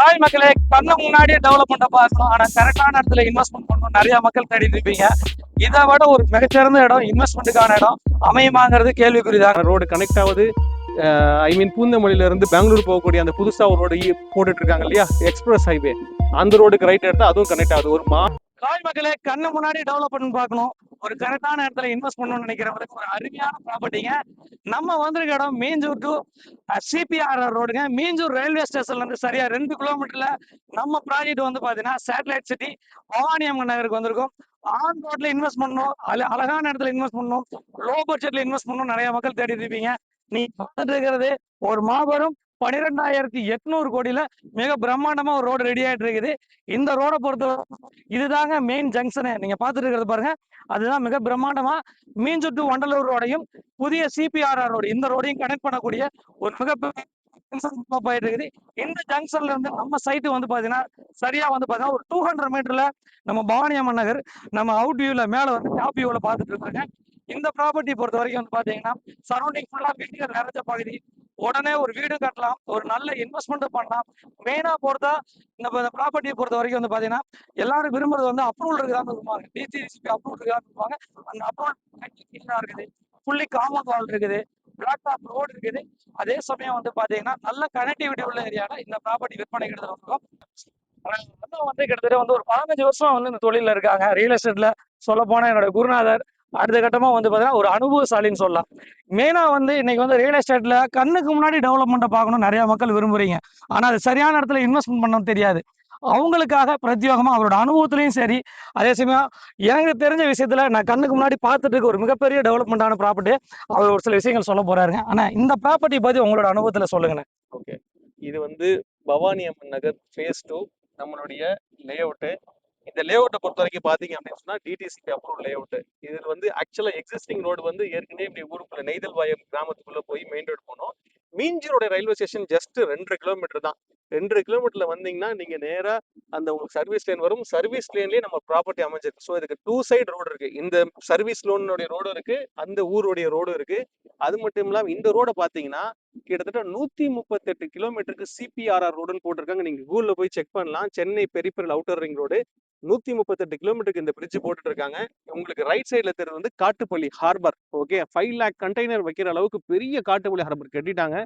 Hi மக்களே கண்ணு முன்னாடியே டெவலப்மெண்ட்டை பார்க்கணும் ஆனா கரெக்டான இடத்துல இன்வெஸ்ட்மெண்ட் பண்ணணும் நிறைய மக்கள் தேடிட்டு இருப்பீங்க. இதை விட ஒரு மிகச்சிறந்த இடம் இன்வெஸ்ட்மெண்ட்டுக்கான இடம் அமையுமாங்கிறது கேள்விக்குறிதான். ரோடு கனெக்ட் ஆகுது. ஐ மீன் பூந்தமல்லியில இருந்து பெங்களூர் போகக்கூடிய அந்த புதுசா ஒரு ரோடு போட்டுட்டு இருக்காங்க இல்லையா? எக்ஸ்பிரஸ் ஹைவே அந்த ரோடுக்கு ரைட் எடுத்தா அதுவும் கனெக்ட் ஆகுது. ஒரு மா ஹாய் மக்களே கண்ணு முன்னாடி டெவலப்மெண்ட் பார்க்கணும். ஒரு கரெக்டான இடத்துல இன்வெஸ்ட் பண்ணணும்னு நினைக்கிறவங்களுக்கு ஒரு அருமையான ப்ராப்பர்ட்டிங்க நம்ம வந்திருக்க இடம் மீஞ்சூர் டு சிபிஆர்ஆர் ரோடுங்க மீஞ்சூர் ரயில்வே ஸ்டேஷன்ல இருந்து சரியா ரெண்டு கிலோமீட்டர்ல நம்ம ப்ராஜெக்ட் வந்து பாத்தீங்கன்னா சேட்டலைட் சிட்டி பவானியம்மன் நகருக்கு வந்திருக்கும். ஆன் ரோட்ல இன்வெஸ்ட் பண்ணணும். அழ அழகான இடத்துல இன்வெஸ்ட் பண்ணணும். லோ பட்ஜெட்ல இன்வெஸ்ட் பண்ணணும் நிறைய மக்கள் தேடிட்டு இருப்பீங்க. நீ பார்த்துட்டு இருக்கிறது ஒரு மாபெரும் பன்னிரெண்டாயிரத்தி எட்நூறு கோடியில மிக பிரம்மாண்டமா ஒரு ரோடு ரெடி ஆயிட்டு இருக்குது. இந்த ரோடை பொறுத்த இதுதாங்க மெயின் ஜங்ஷனு நீங்க பாத்துட்டு இருக்கிறது பாருங்க. அதுதான் மிக பிரம்மாண்டமா மீன்சுட்டு டு வண்டலூர் ரோடையும் புதிய சிபிஆர்ஆர் ரோடு இந்த ரோடையும் கனெக்ட் பண்ணக்கூடிய ஒரு மிகப்பெரிய போயிட்டு இருக்குது. இந்த ஜங்ஷன்ல இருந்து நம்ம சைட்டு வந்து பாத்தீங்கன்னா சரியா வந்து பாத்தீங்கன்னா ஒரு டூ ஹண்ட்ரட் மீட்டர்ல நம்ம பவானி அம்மன் நகர் நம்ம அவுட் வியூல மேல வந்து டாப் வியூல பாத்துட்டு இருக்காங்க. இந்த ப்ராப்பர்ட்டி பொறுத்த வரைக்கும் வந்து பாத்தீங்கன்னா சரௌண்டிங் ஃபுல்லா வீட்டுகள் நிறைஞ்ச பகுதி. உடனே ஒரு வீடு கட்டலாம் ஒரு நல்ல இன்வெஸ்ட்மெண்ட் பண்ணலாம். மெயினா பொறுத்தா இந்த ப்ராப்பர்ட்டியை பொறுத்த வரைக்கும் வந்து பாத்தீங்கன்னா எல்லாரும் விரும்புறது வந்து அப்ரூவல் இருக்குதான்னு சொல்லுவாங்க. டிசிசிபி அப்ரூவல் இருக்குதான்னு இருப்பாங்க அந்த அப்ரூவல் இருக்குது. ஃபுல்லி காமன் வால் இருக்குது. பிளாக் டாப் ரோடு இருக்குது. அதே சமயம் வந்து பாத்தீங்கன்னா நல்ல கனெக்டிவிட்டி உள்ள ஏரியால இந்த ப்ராப்பர்ட்டி விற்பனை கிட்டத்தட்ட வந்திருக்கும். வந்து கிட்டத்தட்ட வந்து ஒரு பதினஞ்சு வருஷம் வந்து இந்த தொழில இருக்காங்க. ரியல் எஸ்டேட்ல சொல்ல போனா என்னோட குருநாதர் அடுத்த கட்டமாக வந்து பார்த்தீங்கன்னா ஒரு அனுபவசாலின்னு சொல்லலாம். மெயினாக வந்து இன்னைக்கு வந்து ரியல் எஸ்டேட்டில் கண்ணுக்கு முன்னாடி டெவலப்மெண்ட்டை பார்க்கணும் நிறையா மக்கள் விரும்புகிறீங்க ஆனால் அது சரியான இடத்துல இன்வெஸ்ட்மெண்ட் பண்ண தெரியாது. அவங்களுக்காக பிரத்யோகமாக அவரோட அனுபவத்திலையும் சரி அதே சமயம் எனக்கு தெரிஞ்ச விஷயத்துல நான் கண்ணுக்கு முன்னாடி பார்த்துட்டு இருக்க ஒரு மிகப்பெரிய டெவலப்மெண்ட்டான ப்ராப்பர்ட்டி அவர் ஒரு சில விஷயங்கள் சொல்ல போகிறாருங்க ஆனால் இந்த ப்ராப்பர்ட்டி பற்றி உங்களோட அனுபவத்தில் சொல்லுங்கண்ணே ஓகே இது வந்து பவானி அம்மன் நகர் ஃபேஸ் டூ நம்மளுடைய லே அவுட்டு இந்த லே அவுட்டை பொறுத்த வரைக்கும் பாத்தீங்க அப்படின்னு சொன்னா டிடிசிபி அப்ரூவ் லே அவுட் இது வந்து ஆக்சுவலா எக்ஸிஸ்டிங் ரோடு வந்து ஏற்கனவே இப்படி ஊருக்குள்ள நெய்தல் வாயம் கிராமத்துக்குள்ள போய் மெயின் ரோடு போனோம். மீஞ்சூரோட ரயில்வே ஸ்டேஷன் ஜஸ்ட் ரெண்டரை கிலோமீட்டர் தான். ரெண்டரை கிலோமீட்டர்ல வந்தீங்கன்னா நீங்க நேரா அந்த உங்களுக்கு சர்வீஸ் லேன் வரும். சர்வீஸ் லேன்லயே நம்ம ப்ராப்பர்ட்டி அமைஞ்சிருக்கு ஸோ இதுக்கு டூ சைடு ரோடு இருக்கு. இந்த சர்வீஸ் லோனுடைய ரோடு இருக்கு. அந்த ஊருடைய ரோடு இருக்கு. அது மட்டும் இல்லாம இந்த ரோட பாத்தீங்கன்னா கிட்டத்தட்ட நூத்தி முப்பத்தெட்டு கிலோமீட்டருக்கு சிபிஆர்ஆர் ரோடுன்னு போட்டிருக்காங்க. நீங்க கூகுள்ல போய் செக் பண்ணலாம். Chennai peripheral outer ring road நூத்தி முப்பத்தெட்டு கிலோமீட்டருக்கு இந்த பிரிட்ஜ் போட்டுட்டு இருக்காங்க உங்களுக்கு ரைட் சைடுல தெரியுது வந்து Kattupalli harbour okay five lakh container வைக்கிற அளவுக்கு பெரிய காட்டுப்பள்ளி ஹார்பர் கட்டிட்டாங்க.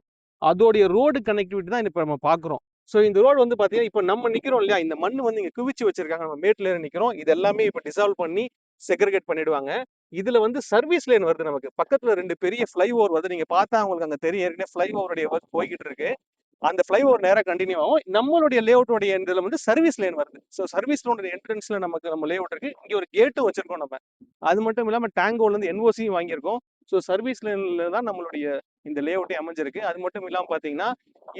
அதோடைய ரோடு கனெக்டிவிட்டி தான் இப்போ நம்ம பார்க்குறோம் ஸோ இந்த ரோடு வந்து பார்த்தீங்கன்னா இப்போ நம்ம நிக்கிறோம் இல்லையா? இந்த மண் வந்து இங்க குவிச்சு வச்சிருக்காங்க. நம்ம மேட்டில் ஏறி நிக்கிறோம். இது எல்லாமே இப்போ டிசால்வ் பண்ணி செக்ரிகேட் பண்ணிடுவாங்க. இதுல வந்து சர்வீஸ் லைன் வருது நமக்கு. பக்கத்துல ரெண்டு பெரிய ஃப்ளை ஓவர் வருது. நீங்க பார்த்தா உங்களுக்கு அங்க தெரியும். ஏற்கனவே ஃப்ளை ஓவருடைய ஒர்க் போய்கிட்டு இருக்கு. அந்த ஃப்ளை ஓவர் கண்டினியூ ஆகும். நம்மளுடைய லேஅவுட்டோடைய இதில் வந்து சர்வீஸ் லைன் வருது. ஸோ சர்வீஸ் லோனுடைய என்ட்ரன்ஸ்ல நமக்கு நம்ம லேஅவுட் இருக்கு. இங்க ஒரு கேட்டும் வச்சிருக்கோம் நம்ம. அது மட்டும் இல்லாம டேங்கோல இருந்து என்ஓசியும் வாங்கியிருக்கோம். ஸோ சர்வீஸ் லைன்ல தான் நம்மளுடைய இந்த லே அவுட்டே அமைஞ்சிருக்கு. அது மட்டும் இல்லாமல் பார்த்தீங்கன்னா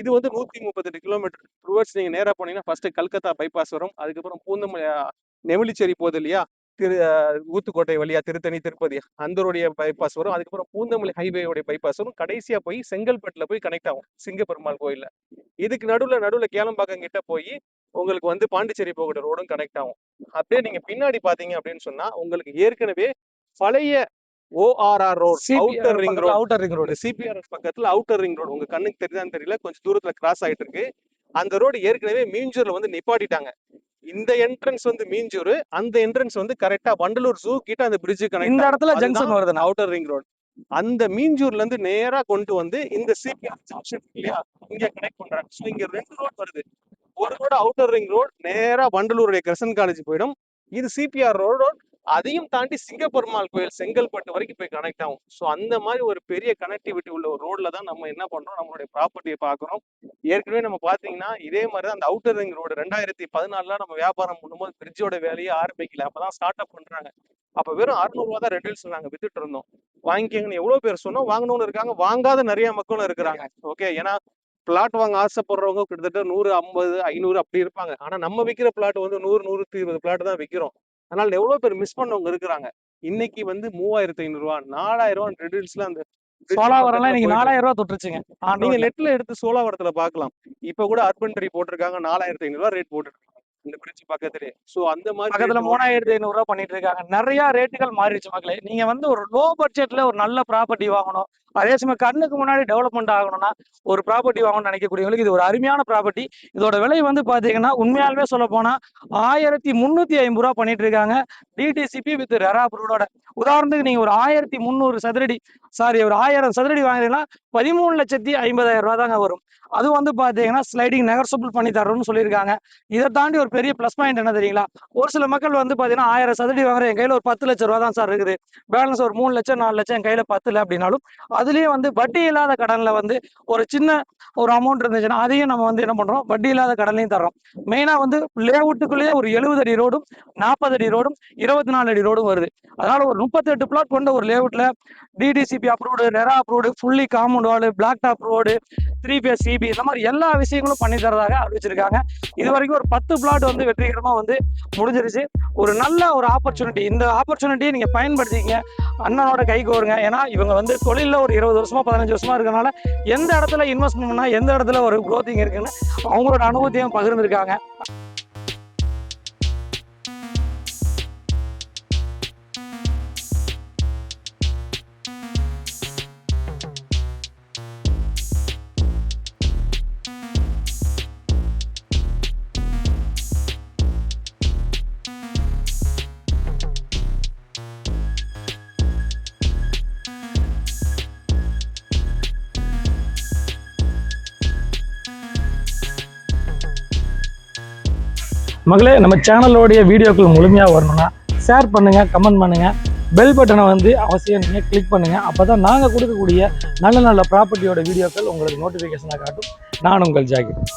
இது வந்து நூற்றி முப்பத்தெட்டு கிலோமீட்டர் டுவர்ட்ஸ் நீங்கள் நேராக போனீங்கன்னா ஃபர்ஸ்ட் கல்கத்தா பைபாஸ் வரும். அதுக்கப்புறம் பூந்தமல்லி நெமிலிச்சேரி போகுது இல்லையா? திரு ஊத்துக்கோட்டை வழியா திருத்தணி திருப்பதி அந்தருடைய பைபாஸ் வரும். அதுக்கப்புறம் பூந்தமல்லி ஹைவேயோடைய பைபாஸ் வரும். கடைசியா போய் செங்கல்பட்டுல போய் கனெக்ட் ஆகும் சிங்கப்பெருமாள் கோயில்ல. இதுக்கு நடுவுல நடுவுல கேளம்பாக்கம் கிட்ட போய் உங்களுக்கு வந்து பாண்டிச்சேரி போகிற ரோடும் கனெக்ட் ஆகும். அப்படியே நீங்க பின்னாடி பாத்தீங்க அப்படின்னு சொன்னா உங்களுக்கு ஏற்கனவே பழைய ORR road outer ring road outer ring road CPRS பக்கத்துல அவுட்டர் ரிங் ரோடு உங்க கண்ணுக்கு தெரியுதான்னு தெரியல. கொஞ்சம் தூரத்துல கிராஸ் ஆயிட்டு இருக்கு அந்த ரோடு ஏற்கனவே மீஞ்சூர்ல வந்து நிப்பாட்டிட்டாங்க. இந்த என்ட்ரன்ஸ் வந்து மீஞ்சூர் அந்த என்ட்ரன்ஸ் வந்து கரெக்டா வண்டலூர் ஜூ கிட்ட அந்த பிரிட்ஜ் இந்த கனெக்ட் இடத்துல ஜங்ஷன் வருது அவுட்டர் ரிங் ரோடு அந்த மீஞ்சூர்ல இருந்து நேரா கொண்டு வந்து இந்த சிபிஆர் ஜங்ஷன் இல்லையா? இங்க கனெக்ட் பண்றாங்க. ஸோ இங்க ரெண்டு ரோட் வருது. ஒரு ரோடு அவுட்டர் ரிங் ரோடு நேரா வண்டலூருடைய கிரசன் காலேஜ் போயிடும். இது சிபிஆர் ரோடு அதையும் தாண்டி சிங்கப்பெருமாள் கோயில் செங்கல்பட்டு வரைக்கும் போய் கனெக்ட் ஆகும். ஸோ அந்த மாதிரி ஒரு பெரிய கனெக்டிவிட்டி உள்ள ஒரு ரோட்ல தான் நம்ம என்ன பண்றோம்? நம்மளுடைய ப்ராப்பர்ட்டியை பார்க்குறோம். ஏற்கனவே நம்ம பார்த்தீங்கன்னா இதே மாதிரி தான் அந்த அவுட்டர் ரிங் ரோடு ரெண்டாயிரத்தி பதினாலுல நம்ம வியாபாரம் பண்ணும்போது பிரிட்ஜோட வேலையை ஆரம்பிக்கல. அப்பதான் ஸ்டார்ட் அப் பண்றாங்க. அப்ப வெறும் அறுநூறுவா தான் ரெண்டில்ஸ் நாங்கள் வித்துட்டு இருந்தோம். வாங்கிக்கங்கன்னு எவ்வளோ பேர் சொன்னோம்? வாங்கணும்னு இருக்காங்க. வாங்காத நிறைய மக்களும் இருக்கிறாங்க. ஓகே ஏன்னா பிளாட் வாங்க ஆசைப்படுறவங்க கிட்டத்தட்ட நூறு ஐம்பது ஐநூறு அப்படி இருப்பாங்க. ஆனா நம்ம விற்கிற பிளாட் வந்து நூறு நூறு இருபது பிளாட் தான் விற்கிறோம் அதனால எவ்வளவு பேர் மிஸ் பண்ணவங்க இருக்கிறாங்க. இன்னைக்கு வந்து மூவாயிரத்தி ஐநூறு ரூபா நாலாயிரம் ரூபா ரெடில்ஸ்ல அந்த சோலாவரம் போயிட்டு நாலாயிரம் ரூபாய் தொட்டுருச்சுங்க நீங்க. நெட்ல. எடுத்து சோலாவரத்துல பார்க்கலாம் இப்ப கூட அர்பன் ட்ரீ போட்டிருக்காங்க நாலாயிரத்தி ஐநூறு ரூபா ரேட் போட்டுருக்காங்க இந்த பிரிட்ஜ் பக்கத்துலயே சோ அந்த மாதிரி பக்கத்துல மூணாயிரத்தி ஐநூறு ரூபாய் பண்ணிட்டு இருக்காங்க. நிறைய ரேட்டுகள் மாறிடுச்சு மக்களே. நீங்க வந்து ஒரு லோ பட்ஜெட்ல ஒரு நல்ல ப்ராப்பர்ட்டி வாங்கணும். அதே சமயம் கண்ணுக்கு முன்னாடி டெவலப்மெண்ட் ஆகணும்னா ஒரு ப்ராப்பர்ட்டி வாங்கணும்னு நினைக்கக்கூடியவங்களுக்கு இது ஒரு அருமையான ப்ராப்பர்ட்டி இதோட விலை வந்து பார்த்தீங்கன்னா உண்மையாலுமே சொல்ல போனால் ஆயிரத்தி முந்நூற்றி ஐம்பது ரூபா பண்ணிட்டு இருக்காங்க. டிடிசிபி வித் ரெரா ப்ரூடோட உதாரணத்துக்கு நீங்கள் ஒரு ஆயிரத்தி முந்நூறு சதுரடி சாரி ஒரு ஆயிரம் சதுரடி வாங்குறீங்கன்னா பதிமூணு லட்சத்தி ஐம்பதாயிரம் ரூபா தாங்க வரும். அது வந்து பார்த்தீங்கன்னா ஸ்லைடிங் நெகர்சபிள் பண்ணி தரோம்னு சொல்லியிருக்காங்க. இதை தாண்டி ஒரு பெரிய ப்ளஸ் பாயிண்ட் என்ன தெரியுங்களா? ஒரு சில மக்கள் வந்து பார்த்தீங்கன்னா ஆயிரம் சதுரடி வாங்குற என் கையில் ஒரு பத்து லட்ச ரூபா தான் சார் இருக்குது. பேலன்ஸ் ஒரு மூணு லட்சம் நாலு லட்சம் என் கையில் பத்தில் அப்படின்னாலும் அதுலயே வந்து வட்டி இல்லாத கடனில் வந்து ஒரு சின்ன ஒரு அமௌண்ட் இருந்துச்சுன்னா அதையும் நம்ம வந்து என்ன பண்ணுறோம் வட்டி இல்லாத கடன்லையும் தர்றோம். மெயினாக வந்து லேஅவுட்டுக்குள்ளேயே ஒரு எழுபது அடி ரோடும் நாற்பது அடி ரோடும் இருபத்தி நாலு அடி ரோடும் வருது. அதனால ஒரு முப்பத்தெட்டு பிளாட் கொண்ட ஒரு லேஅவுட்டில் DTCP approved RERA approved fully compound wall black top road three phase CP இந்த மாதிரி எல்லா விஷயங்களும் பண்ணி தரதாக அறிவிச்சிருக்காங்க. இது வரைக்கும் ஒரு பத்து பிளாட் வந்து வெற்றிகரமாக வந்து முடிஞ்சிருச்சு. ஒரு நல்ல ஒரு ஆப்பர்ச்சுனிட்டி இந்த ஆப்பர்ச்சுனிட்டியை நீங்கள் பயன்படுத்திக்கங்க. அண்ணனோட கை கோருங்க. ஏன்னா இவங்க வந்து தொழிலில் ஒரு இருபது வருஷமா பதினஞ்சு வருஷமா இருக்கனால எந்த இடத்துல இன்வெஸ்ட்மெண்ட் பண்ணால் எந்த இடத்துல ஒரு க்ரோத்திங் இருக்குன்னு அவங்களோட அனுபவத்தையும் பகிர்ந்துருக்காங்க. மகளே நம்ம சேனலோடைய வீடியோக்கள் முழுமையாக வரணும்னா ஷேர் பண்ணுங்கள் கமெண்ட் பண்ணுங்கள் பெல் பட்டனை வந்து அவசியம் நீங்கள் கிளிக் பண்ணுங்கள் அப்போ தான் நாங்கள் கொடுக்கக்கூடிய நல்ல நல்ல ப்ராப்பர்ட்டியோட வீடியோக்கள் உங்களுக்கு நோட்டிஃபிகேஷனாக காட்டும். நான் உங்கள் ஜாக்கெட்